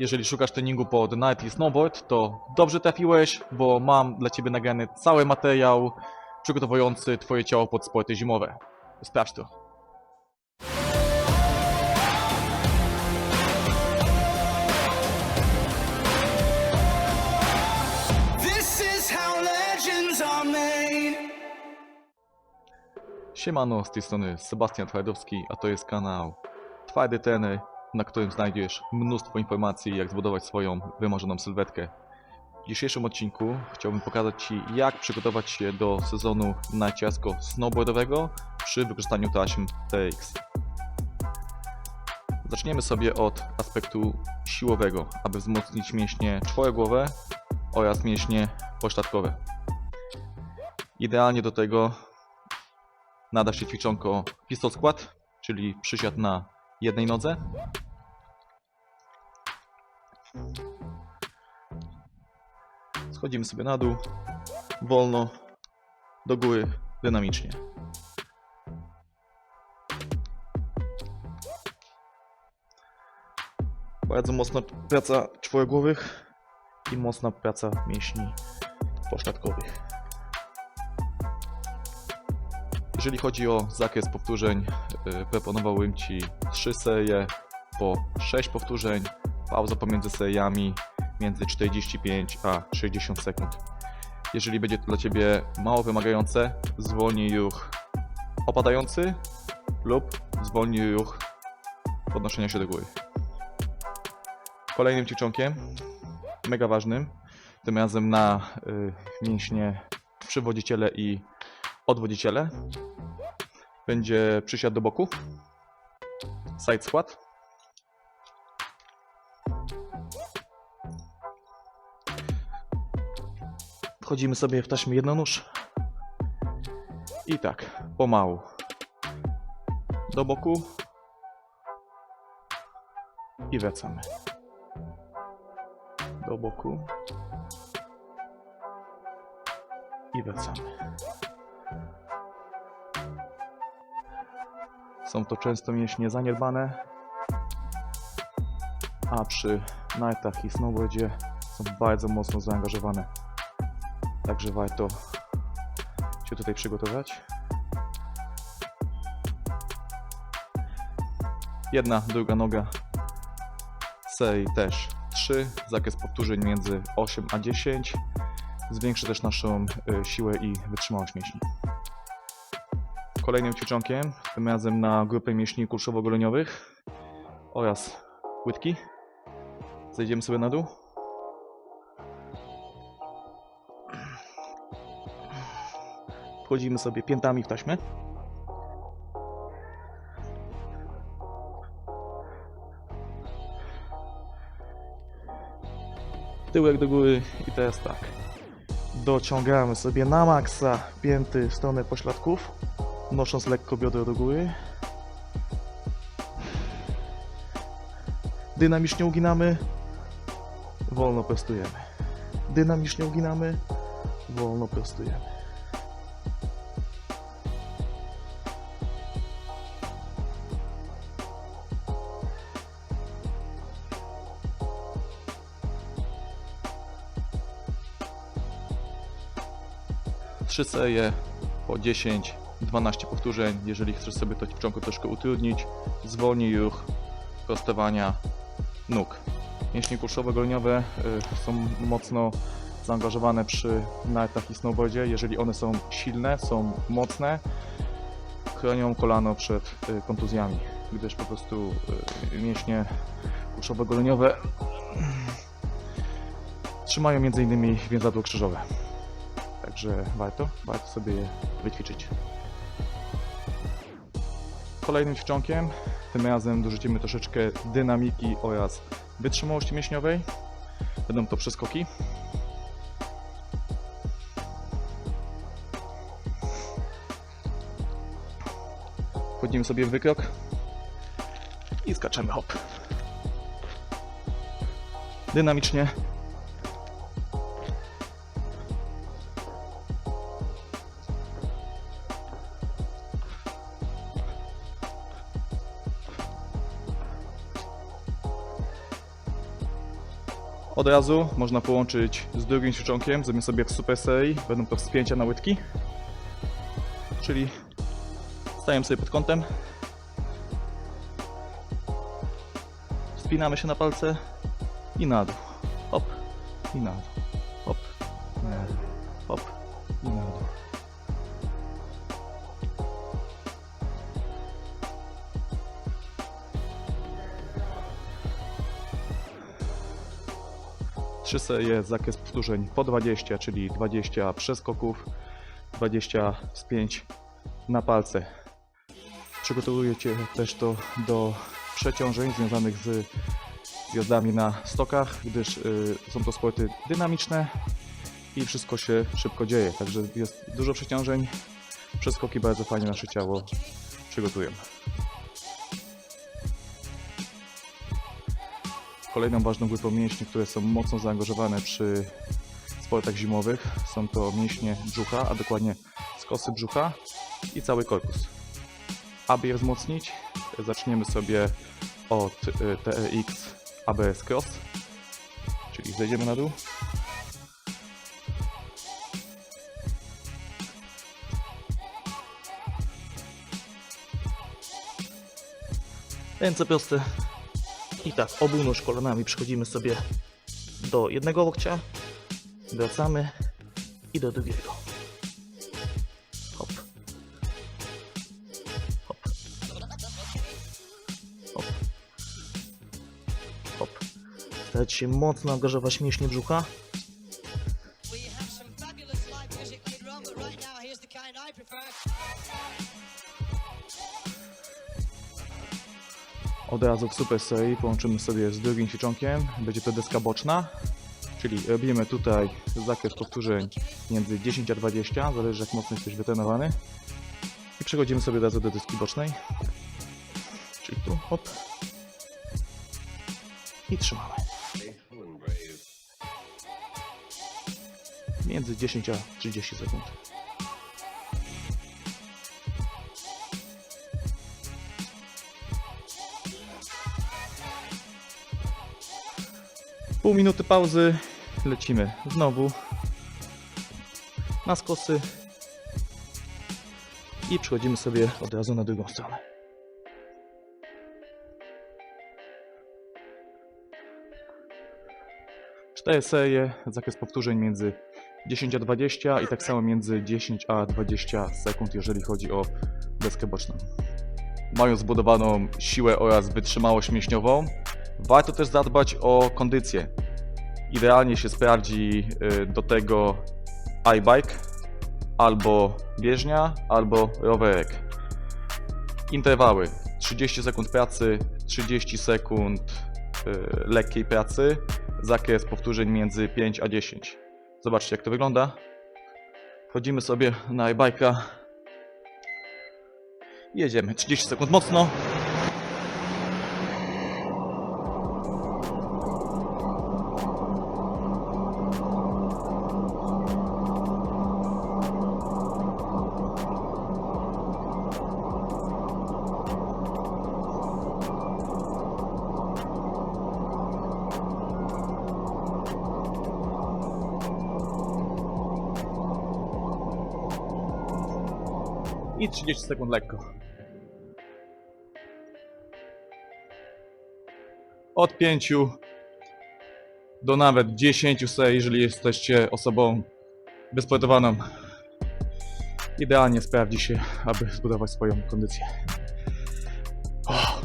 jeżeli szukasz treningu pod Night i Snowboard, to dobrze trafiłeś, bo mam dla Ciebie nagrany cały materiał przygotowujący Twoje ciało pod sporty zimowe. Sprawdź to. Siemano, z tej strony Sebastian Twardowski, a to jest kanał Twardy Trener, na którym znajdziesz mnóstwo informacji, jak zbudować swoją wymarzoną sylwetkę. W dzisiejszym odcinku chciałbym pokazać Ci, jak przygotować się do sezonu narciarsko-snowboardowego przy wykorzystaniu taśm TX. Zaczniemy sobie od aspektu siłowego, aby wzmocnić mięśnie czworogłowe oraz mięśnie pośladkowe. Idealnie do tego nada się ćwiczonko pistol squat, czyli przysiad na jednej nodze. Schodzimy sobie na dół, wolno, do góry, dynamicznie. Bardzo mocna praca czworogłowych i mocna praca mięśni pośladkowych. Jeżeli chodzi o zakres powtórzeń, y, proponowałbym Ci 3 serie po 6 powtórzeń, pauza pomiędzy seriami między 45 a 60 sekund. Jeżeli będzie to dla Ciebie mało wymagające, zwolnij ruch opadający lub zwolnij ruch podnoszenia się do góry. Kolejnym ćwiczonkiem, mega ważnym, tym razem na y, mięśnie przywodziciele i odwodziciele, będzie przysiad do boku, side squat. Wchodzimy sobie w taśmę jednonóż. I tak, pomału. Do boku. I wracamy. Do boku. I wracamy. Są to często mięśnie zaniedbane, a przy nightach i snowboardzie są bardzo mocno zaangażowane. Także warto się tutaj przygotować. Jedna, druga noga. Serii też 3. Zakres powtórzeń między 8 a 10. Zwiększy też naszą y, siłę i wytrzymałość mięśni. Kolejnym ćwiczonkiem, tym razem na grupę mięśni kulszowo-goleniowych oraz łydki. Zejdziemy sobie na dół. Wchodzimy sobie piętami w taśmę. Tyłek do góry i teraz tak. Dociągamy sobie na maksa pięty w stronę pośladków nosząc lekko biodro do góry. Dynamicznie uginamy, wolno prostujemy. Dynamicznie uginamy, wolno prostujemy. Trzy serie po 10 12 powtórzeń, jeżeli chcesz sobie to ćwiczonko troszkę utrudnić, zwolnij ruch prostowania nóg. Mięśnie kulszowo-goleniowe y, są mocno zaangażowane przy nartach i snowboardzie. Jeżeli one są silne, są mocne, chronią kolano przed y, kontuzjami, gdyż po prostu y, mięśnie kulszowo-goleniowe trzymają m.in. więzadło krzyżowe. Także warto, warto sobie je wyćwiczyć. Kolejnym ćwiczonkiem, tym razem dorzucimy troszeczkę dynamiki oraz wytrzymałości mięśniowej. Będą to przeskoki. Wchodzimy sobie w wykrok i skaczemy hop. Dynamicznie. Od razu można połączyć z drugim ćwiczonkiem, zrobimy sobie w super serii, będą to wspięcia na łydki. Czyli stajemy sobie pod kątem, Wspinamy się na palce i na dół. Hop i na dół. 3 serie, zakres powtórzeń po 20, czyli 20 przeskoków, 25 na palce. Przygotowujecie też to do przeciążeń związanych z zjazdami na stokach, gdyż y, są to sporty dynamiczne i wszystko się szybko dzieje. Także jest dużo przeciążeń, przeskoki bardzo fajnie nasze ciało przygotują. Kolejną ważną grupą mięśni, które są mocno zaangażowane przy sportach zimowych, są to mięśnie brzucha, a dokładnie skosy brzucha i cały korpus. Aby je wzmocnić, zaczniemy sobie od y, TEX ABS Cross, czyli zejdziemy na dół. Ręce proste. I tak, obu nóż kolanami przechodzimy sobie do jednego łokcia, wracamy i do drugiego. Hop. Hop. Hop. Hop. Starać się mocno angażować mięśnie brzucha. Od razu w super serii połączymy sobie z drugim ćwiczonkiem. Będzie to deska boczna, czyli robimy tutaj zakres powtórzeń między 10 a 20, zależy jak mocno jesteś wytrenowany. I przechodzimy sobie od razu do deski bocznej. Czyli tu, hop. I trzymamy. Między 10 a 30 sekund. Pół minuty pauzy, lecimy znowu na skosy i przechodzimy sobie od razu na drugą stronę. Cztery serie, zakres powtórzeń między 10 a 20 i tak samo między 10 a 20 sekund, jeżeli chodzi o deskę boczną. Mając zbudowaną siłę oraz wytrzymałość mięśniową, warto też zadbać o kondycję. Idealnie się sprawdzi y, do tego iBike, albo bieżnia, albo rowerek. Interwały 30 sekund pracy, 30 sekund y, lekkiej pracy, zakres powtórzeń między 5 a 10. Zobaczcie jak to wygląda. Wchodzimy sobie na iBike'a. Jedziemy 30 sekund mocno. I 30 sekund lekko. Od 5 do nawet 10 serii, jeżeli jesteście osobą wysportowaną. Idealnie sprawdzi się, aby zbudować swoją kondycję. O.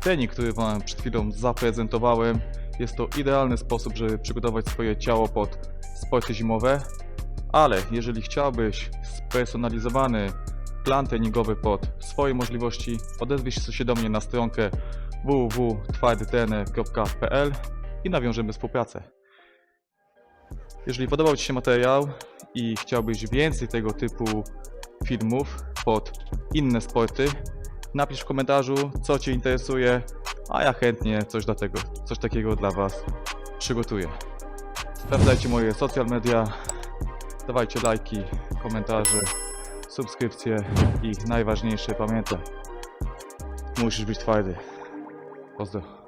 Trening, który Wam przed chwilą zaprezentowałem, jest to idealny sposób, żeby przygotować swoje ciało pod sporty zimowe, ale jeżeli chciałbyś spersonalizowany plan treningowy pod swoje możliwości, odezwij się do mnie na stronkę www.twardytrener.pl i nawiążemy współpracę. Jeżeli podobał Ci się materiał i chciałbyś więcej tego typu filmów pod inne sporty, napisz w komentarzu, co Cię interesuje, a ja chętnie coś, dla tego, coś takiego dla Was przygotuję. Sprawdzajcie moje social media, dawajcie lajki, komentarze, subskrypcje i najważniejsze pamiętaj, musisz być twardy. Pozdro.